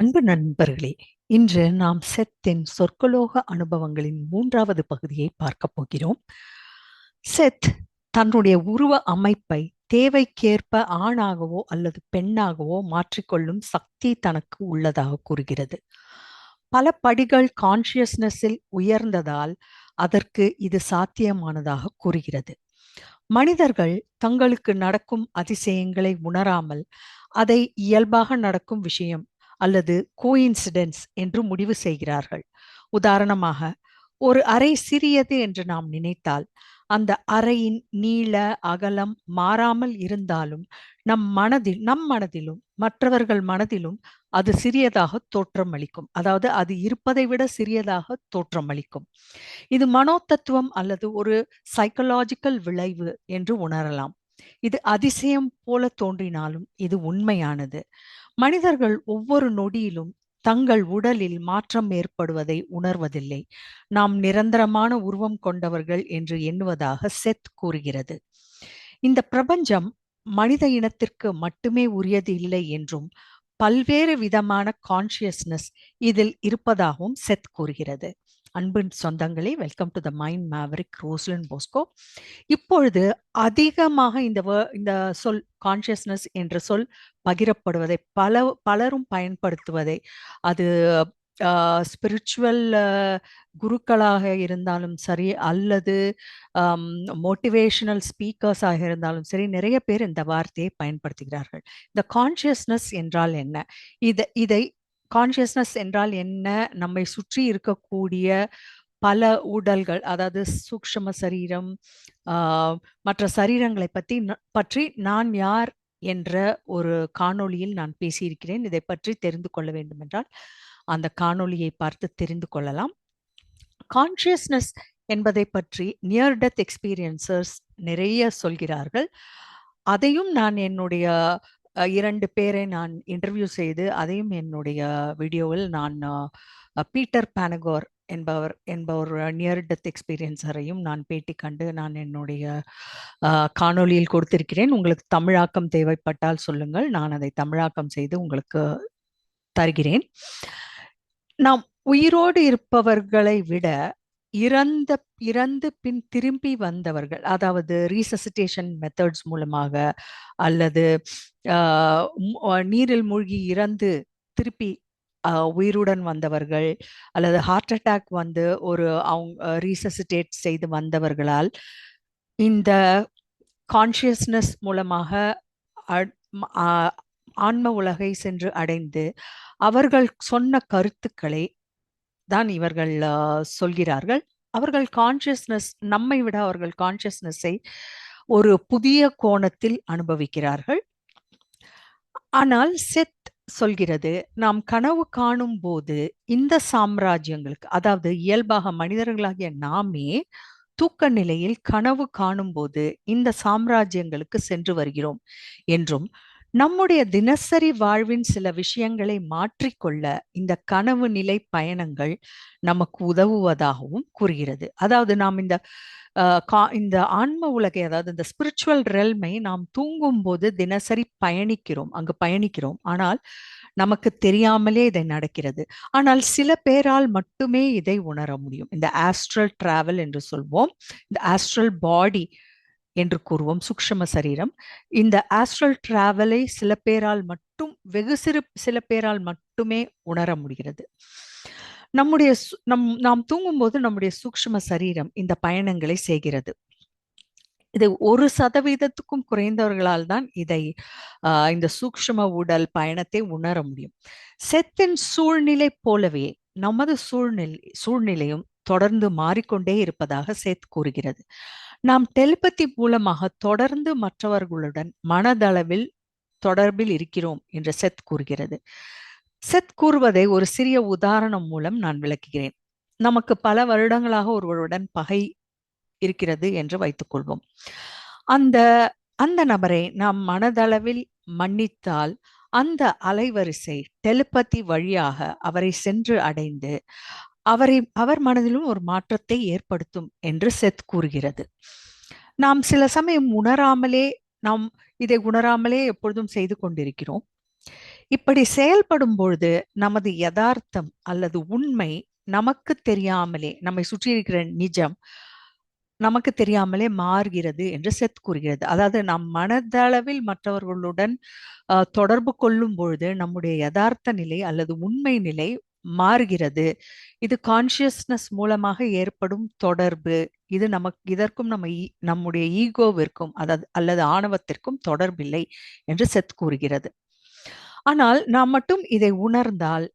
அன்பு நண்பர்களே இன்று நாம் செத்தின் சொற்கலோக அனுபவங்களின் மூன்றாவது பகுதியை பார்க்க போகிறோம். செத் தன்னுடைய உருவ அமைப்பை தேவைக்கேற்ப ஆணாகவோ அல்லது பெண்ணாகவோ மாற்றிக்கொள்ளும் சக்தி தனக்கு உள்ளதாக கூறுகிறது. பல படிகள் கான்சியஸ்னஸில் உயர்ந்ததால் அதற்கு இது சாத்தியமானதாக கூறுகிறது. மனிதர்கள் தங்களுக்கு நடக்கும் அதிசயங்களை உணராமல் அதை இயல்பாக நடக்கும் விஷயம் அல்லது கோயின்சிடென்ஸ் என்று முடிவு செய்கிறார்கள். உதாரணமாக ஒரு அறை சிறியது என்று நாம் நினைத்தால் அந்த அறையின் நீள அகலம் மாறாமல் இருந்தாலும் நம் மனதில் நம் மனதிலும் மற்றவர்கள் மனதிலும் அது சிறியதாக தோற்றம் அளிக்கும். அதாவது அது இருப்பதை விட சிறியதாக தோற்றம் அளிக்கும். இது மனோதத்துவம் அல்லது ஒரு சைக்கலாஜிக்கல் விளைவு என்று உணரலாம். இது அதிசயம் போல தோன்றினாலும் இது உண்மையானது. மனிதர்கள் ஒவ்வொரு நொடியிலும் தங்கள் உடலில் மாற்றம் ஏற்படுவதை உணர்வதில்லை. நாம் நிரந்தரமான உருவம் கொண்டவர்கள் என்று எண்ணுவதாக செத் கூறுகிறது. இந்த பிரபஞ்சம் மனித இனத்திற்கு மட்டுமே உரியது இல்லை என்றும் பல்வேறு விதமான கான்சியஸ்னஸ் இதில் இருப்பதாகவும் செத் கூறுகிறது. அன்பின் சொந்தங்களே welcome to the mind maverick Roslyn Bosco இப்பொழுது அதிகமாக இந்த இந்த சொல் கான்சியஸ்னஸ் என்ற சொல் பகிரப்படுவதை பல பலரும் பயன்படுத்துவதை அது ஸ்பிரிச்சுவல் குருக்களாக இருந்தாலும் சரி அல்லது மோட்டிவேஷனல் ஸ்பீக்கர்ஸாக இருந்தாலும் சரி நிறைய பேர் இந்த வார்த்தையை பயன்படுத்துகிறார்கள். இந்த கான்சியஸ்னஸ் என்றால் என்ன? இதை இதை கான்ஷியஸ்னஸ் என்றால் என்ன? நம்மை சுற்றி இருக்கக்கூடிய பல உடல்கள் அதாவது சூக்ஷம சரீரம் மற்ற சரீரங்களை பற்றி பற்றி நான் யார் என்ற ஒரு காணொளியில் நான் பேசியிருக்கிறேன். இதை பற்றி தெரிந்து கொள்ள வேண்டுமென்றால் அந்த காணொளியை பார்த்து தெரிந்து கொள்ளலாம். கான்ஷியஸ்னஸ் என்பதை பற்றி நியர் டெத் எக்ஸ்பீரியன்சர்ஸ் நிறைய சொல்கிறார்கள். அதையும் நான் என்னுடைய இரண்டு பேரை நான் இன்டர்வியூ செய்து அதையும் என்னுடைய வீடியோவில் நான் பீட்டர் பானகோர் என்பவர் என்பவர் நியர் டெத் எக்ஸ்பீரியன்ஸரையும் நான் பேட்டி கண்டு நான் என்னுடைய காணொலியில் கொடுத்திருக்கிறேன். உங்களுக்கு தமிழாக்கம் தேவைப்பட்டால் சொல்லுங்கள். நான் அதை தமிழாக்கம் செய்து உங்களுக்கு தருகிறேன். நாம் உயிரோடு இருப்பவர்களை விட இறந்த இறந்து பின் திரும்பி வந்தவர்கள் அதாவது ரீசசிட்டேஷன் மெத்தட்ஸ் மூலமாக அல்லது நீரில் மூழ்கி இறந்து திருப்பி உயிருடன் வந்தவர்கள் அல்லது ஹார்ட் அட்டாக் வந்து ஒரு அவங்க ரீசசிட்டேட் செய்து வந்தவர்களால் இந்த கான்சியஸ்னஸ் மூலமாக ஆன்ம உலகை சென்று அடைந்து அவர்கள் சொன்ன கருத்துக்களை தான் இவர்கள் சொல்கிறார்கள். அவர்கள் கான்சியஸ்னஸ் நம்மை விட அவர்கள் கான்சியஸ்னஸை ஒரு புதிய கோணத்தில் அனுபவிக்கிறார்கள். ஆனால் செத் சொல்கிறது நாம் கனவு காணும் போது இந்த சாம்ராஜ்யங்களுக்கு அதாவது இயல்பாக மனிதர்களாகிய நாமே தூக்க நிலையில் கனவு காணும் போது இந்த சாம்ராஜ்யங்களுக்கு சென்று வருகிறோம் என்றும் நம்முடைய தினசரி வாழ்வின் சில விஷயங்களை மாற்றிக்கொள்ள இந்த கனவு நிலை பயணங்கள் நமக்கு உதவுவதாகவும் கூறுகிறது. அதாவது நாம் இந்த இந்த ஆன்ம உலகை அதாவது இந்த ஸ்பிரிச்சுவல் ரெல்மை நாம் தூங்கும் போது தினசரி பயணிக்கிறோம் அங்கு பயணிக்கிறோம். ஆனால் நமக்கு தெரியாமலே இதை நடக்கிறது. ஆனால் சில பேரால் மட்டுமே இதை உணர முடியும். இந்த ஆஸ்ட்ரல் டிராவல் என்று சொல்வோம். இந்த ஆஸ்ட்ரல் பாடி என்று கூறுவோம் சுக்ஷம சரீரம். இந்த ஆஸ்ட்ரல் டிராவலை சில பேரால் மட்டும் வெகு சிறு சில பேரால் மட்டுமே உணர முடிகிறது. நம்முடைய நம் நாம் தூங்கும்போது நம்முடைய சூக்ஷ்ம சரீரம் இந்த பயணங்களை செய்கிறது. இது ஒரு சதவீதத்துக்கும் குறைந்தவர்களால் தான் இதை இந்த சூக்ஷ்ம உடல் பயணத்தை உணர முடியும். செத்தின் சூழ்நிலை போலவே நமது சூழ்நிலை சூழ்நிலையும் தொடர்ந்து மாறிக்கொண்டே இருப்பதாக சேத் கூறுகிறது. நாம் டெலிபதி மூலமாக தொடர்ந்து மற்றவர்களுடன் மனதளவில் தொடர்பில் இருக்கிறோம் என்று செத் கூறுகிறது. செத் கூறுவதை ஒரு சிறிய உதாரணம் மூலம் நான் விளக்குகிறேன். நமக்கு பல வருடங்களாக ஒருவருடன் பகை இருக்கிறது என்று வைத்துக் கொள்வோம். அந்த அந்த நபரை நாம் மனதளவில் மன்னித்தால் அந்த அலைவரிசை டெலிபதி வழியாக அவரை சென்று அடைந்து அவரை அவர் மனதிலும் ஒரு மாற்றத்தை ஏற்படுத்தும் என்று செத் கூறுகிறது. நாம் சில சமயம் உணராமலே நாம் இதை உணராமலே எப்பொழுதும் செய்து கொண்டிருக்கிறோம். இப்படி செயல்படும் பொழுது நமது யதார்த்தம் அல்லது உண்மை நமக்கு தெரியாமலே நம்மை சுற்றி இருக்கிற நிஜம் நமக்கு தெரியாமலே மாறுகிறது என்று செத் கூறுகிறது. அதாவது நம் மனதளவில் மற்றவர்களுடன் தொடர்பு கொள்ளும் பொழுது நம்முடைய யதார்த்த நிலை அல்லது உண்மை நிலை மாறுகிறது. இது கான்சியஸ்னஸ் மூலமாக ஏற்படும் தொடர்பு. இது நமக்கு இதற்கும் நம்ம நம்முடைய ஈகோவிற்கும் அதாவது அல்லது ஆணவத்திற்கும் தொடர்பில்லை என்று செத் கூறுகிறது. ஆனால் நாம் மட்டும் இதை உணர்ந்தால்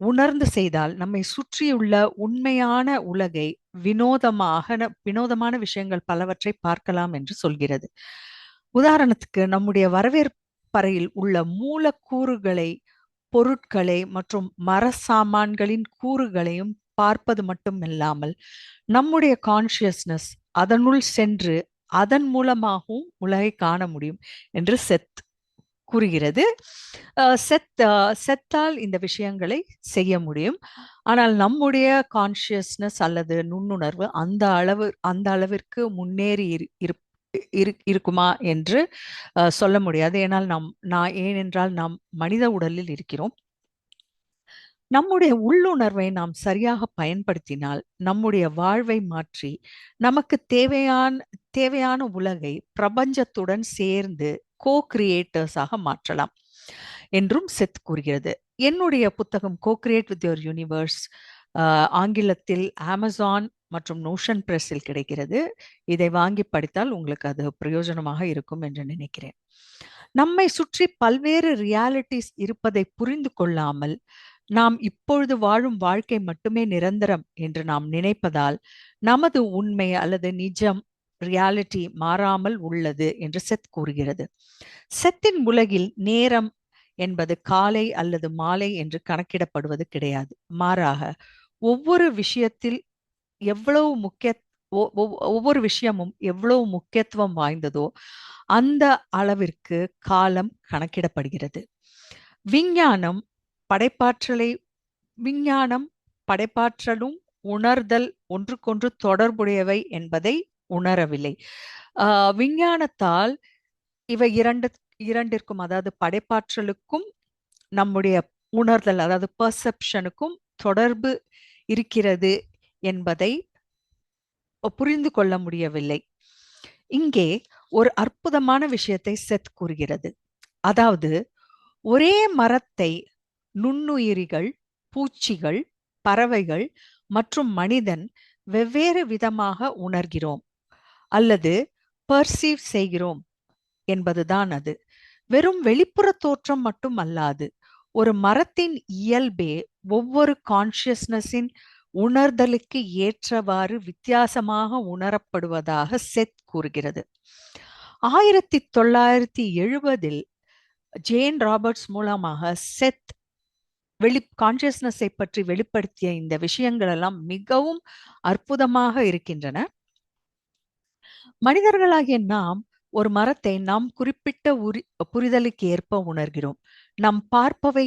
உணர்ந்து செய்தால் நம்மை சுற்றியுள்ள உண்மையான உலகை வினோதமாக வினோதமான விஷயங்கள் பலவற்றை பார்க்கலாம் என்று சொல்கிறது. உதாரணத்துக்கு நம்முடைய வரவேற்பறையில் உள்ள மூலக்கூறுகளை பொருட்களை மற்றும் மர சாமான்களின் கூறுகளையும் பார்ப்பது மட்டுமில்லாமல் நம்முடைய கான்சியஸ்னஸ் அதனுள் சென்று அதன் மூலமாகவும் உலகை காண முடியும் என்று செத் கூறுகிறது. செத் செத்தால் இந்த விஷயங்களை செய்ய முடியும். ஆனால் நம்முடைய கான்சியஸ்னஸ் அல்லது நுண்ணுணர்வு அந்த அளவு அந்த அளவிற்கு முன்னேறி இரு- இரு- இருக்குமா என்று சொல்ல முடியாது. ஏனால் நாம் நான் ஏனென்றால் நாம் மனித உடலில் இருக்கிறோம். நம்முடைய உள்ளுணர்வை நாம் சரியாக பயன்படுத்தினால் நம்முடைய வாழ்வை மாற்றி நமக்கு தேவையான தேவையான உலகை பிரபஞ்சத்துடன் சேர்ந்து கோ கிரியேட்டர்ஸாக மாற்றலாம் என்றும் செத் கூறுகிறது. என்னுடைய புத்தகம் co create with your universe ஆங்கிலத்தில் அமேசான் மற்றும் நோஷன் பிரஸில் கிடைக்கிறது. இதை வாங்கி படித்தால் உங்களுக்கு அது பிரயோஜனமாக இருக்கும் என்று நினைக்கிறேன். நம்மை சுற்றி பல்வேறு ரியாலிட்டிஸ் இருப்பதை புரிந்து கொள்ளாமல் நாம் இப்பொழுது வாழும் வாழ்க்கை மட்டுமே நிரந்தரம் என்று நாம் நினைப்பதால் நமது உண்மை அல்லது நிஜம் ரியாலிட்டி மாறாமல் உள்ளது என்று செத் கூறுகிறது. செத்தின் உலகில் நேரம் என்பது காலை அல்லது மாலை என்று கணக்கிடப்படுவது கிடையாது. மாறாக ஒவ்வொரு விஷயத்தில் எவ்வளவு முக்கிய ஒ- ஒவ்வொரு விஷயமும் எவ்வளவு முக்கியத்துவம் வாய்ந்ததோ அந்த அளவிற்கு காலம் கணக்கிடப்படுகிறது. விஞ்ஞானம் படைப்பாற்றலை விஞ்ஞானம் படைப்பாற்றலும் உணர்தல் ஒன்றுக்கொன்று தொடர்புடையவை என்பதை உணரவில்லை. விஞ்ஞானத்தால் இவை இரண்டு இரண்டிற்கும் அதாவது படைப்பாற்றலுக்கும் நம்முடைய உணர்தல் அதாவது பர்செப்ஷனுக்கும் தொடர்பு இருக்கிறது என்பதை புரிந்து கொள்ள முடியவில்லை. இங்கே ஒரு அற்புதமான விஷயத்தை செத் கூறுகிறது. அதாவது ஒரே மரத்தை நுண்ணுயிரிகள் பூச்சிகள் பறவைகள் மற்றும் மனிதன் வெவ்வேறு விதமாக உணர்கிறோம் அல்லது பர்சீவ் செய்கிறோம் என்பதுதான் அது. வெறும் வெளிப்புற தோற்றம் மட்டும் அல்லாது ஒரு மரத்தின் இயல்பே ஒவ்வொரு கான்சியஸ்னஸின் உணர்தலுக்கு ஏற்றவாறு வித்தியாசமாக உணரப்படுவதாக செத் கூறுகிறது. ஆயிரத்தி தொள்ளாயிரத்தி எழுபதில் ஜேன் ராபர்ட்ஸ் மூலமாக செத் வெளி கான்சியஸ்னஸை பற்றி வெளிப்படுத்திய இந்த விஷயங்கள் எல்லாம் மிகவும் அற்புதமாக இருக்கின்றன. மனிதர்களாகிய நாம் ஒரு மரத்தை நாம் குறிப்பிட்ட உரி புரிதலுக்கு ஏற்ப உணர்கிறோம். நாம் பார்ப்பவை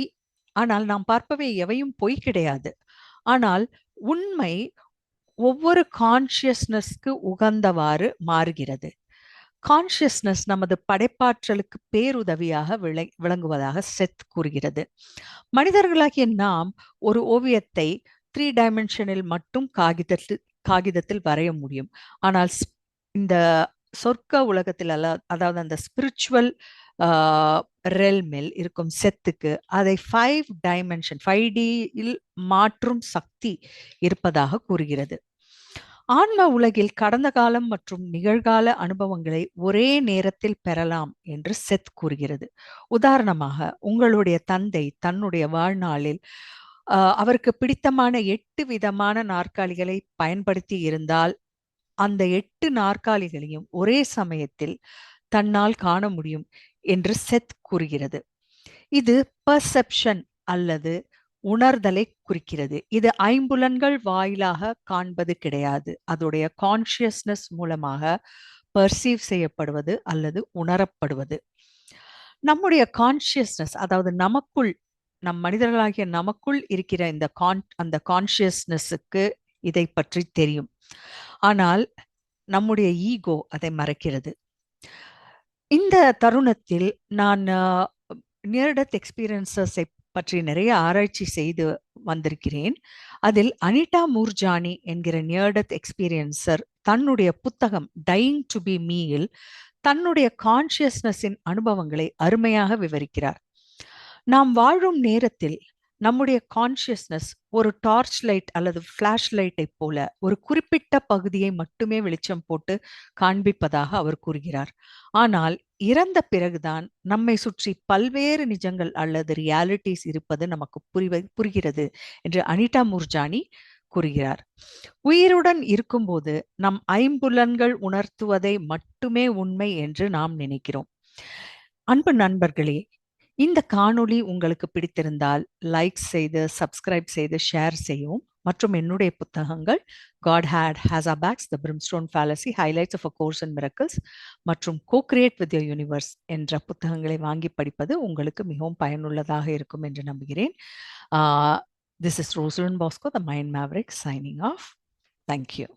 ஆனால் நாம் பார்ப்பவை எவையும் பொய் கிடையாது. ஆனால் உண்மை ஒவ்வொரு கான்சியஸ்னஸ்க்கு உகந்தவாறு மாறுகிறது. கான்சியஸ்னஸ் நமது படைப்பாற்றலுக்கு பேருதவியாக விளை விளங்குவதாக செத் கூறுகிறது. மனிதர்களாகிய நாம் ஒரு ஓவியத்தை த்ரீ டைமென்ஷனில் மட்டும் காகிதத்தில் காகிதத்தில் வரைய முடியும். ஆனால் ஸ்- இந்த சொர்க்க உலகத்தில் அல்ல அதாவது அந்த ஸ்பிரிச்சுவல் ரெல்மில் இருக்கும் செத்துக்கு அதை ஃபைவ் டைமென்ஷன் ஃபைவ் டியில் மாற்றும் சக்தி இருப்பதாக கூறுகிறது. ஆன்ம உலகில் கடந்த காலம் மற்றும் நிகழ்கால அனுபவங்களை ஒரே நேரத்தில் பெறலாம் என்று செத் கூறுகிறது. உதாரணமாக உங்களுடைய தந்தை தன்னுடைய வாழ்நாளில் அவருக்கு பிடித்தமான எட்டு விதமான நாற்காலிகளை பயன்படுத்தி இருந்தால் அந்த எட்டு நாற்காலிகளையும் ஒரே சமயத்தில் தன்னால் காண முடியும். என்று செத் கூறுகிறது. இது பர்செப்ஷன் அல்லது உணர்தலை குறிக்கிறது. இது ஐம்புலன்கள் வாயிலாக காண்பது கிடையாது. அதோடைய கான்சியஸ்னஸ் மூலமாக பர்சீவ் செய்யப்படுவது அல்லது உணரப்படுவது. நம்முடைய கான்சியஸ்னஸ் அதாவது நமக்குள் நம் மனிதர்களாகிய நமக்குள் இருக்கிற இந்த கான் அந்த கான்சியஸ்னஸுக்கு இதை பற்றி தெரியும். ஆனால் நம்முடைய ஈகோ அதை மறைக்கிறது. இந்த தருணத்தில் நான் நியர் டெத் எக்ஸ்பீரியன்சஸை பற்றி நிறைய ஆராய்ச்சி செய்து வந்திருக்கிறேன். அதில் அனிதா மூர்ஜானி என்கிற நியர் டெத் எக்ஸ்பீரியன்சர் தன்னுடைய புத்தகம் டையிங் டு பி மீயில் தன்னுடைய கான்சியஸ்னஸின் அனுபவங்களை அருமையாக விவரிக்கிறார். நாம் வாழும் நேரத்தில் நம்முடைய கான்சியஸ்னஸ் ஒரு டார்ச் லைட் அல்லது ஃப்ளாஷ் லைட்டை போல ஒரு குறிப்பிட்ட பகுதியை மட்டுமே வெளிச்சம் போட்டு காண்பிப்பதாக அவர் கூறுகிறார். ஆனால் இறந்த பிறகுதான் நம்மை சுற்றி பல்வேறு நிஜங்கள் அல்லது ரியாலிட்டிஸ் இருப்பது நமக்கு புரிவ புரிகிறது என்று அனிதா முர்ஜானி கூறுகிறார். உயிருடன் இருக்கும்போது நம் ஐம்புலன்கள் உணர்த்துவதை மட்டுமே உண்மை என்று நாம் நினைக்கிறோம். அன்பு நண்பர்களே இந்த காணொளி உங்களுக்கு பிடித்திருந்தால் லைக் செய்து சப்ஸ்கிரைப் செய்து ஷேர் செய்யவும். மற்றும் என்னுடைய புத்தகங்கள் God hate has a packs the brimstone fallacy highlights of a course and miracles மற்றும் கோ கிரியேட் வித் யூனிவர்ஸ் என்ற புத்தகங்களை வாங்கி படிப்பது உங்களுக்கு மிகவும் பயனுள்ளதாக இருக்கும் என்று நம்புகிறேன். This is Roslyn Bosco the mind maverick signing off thank you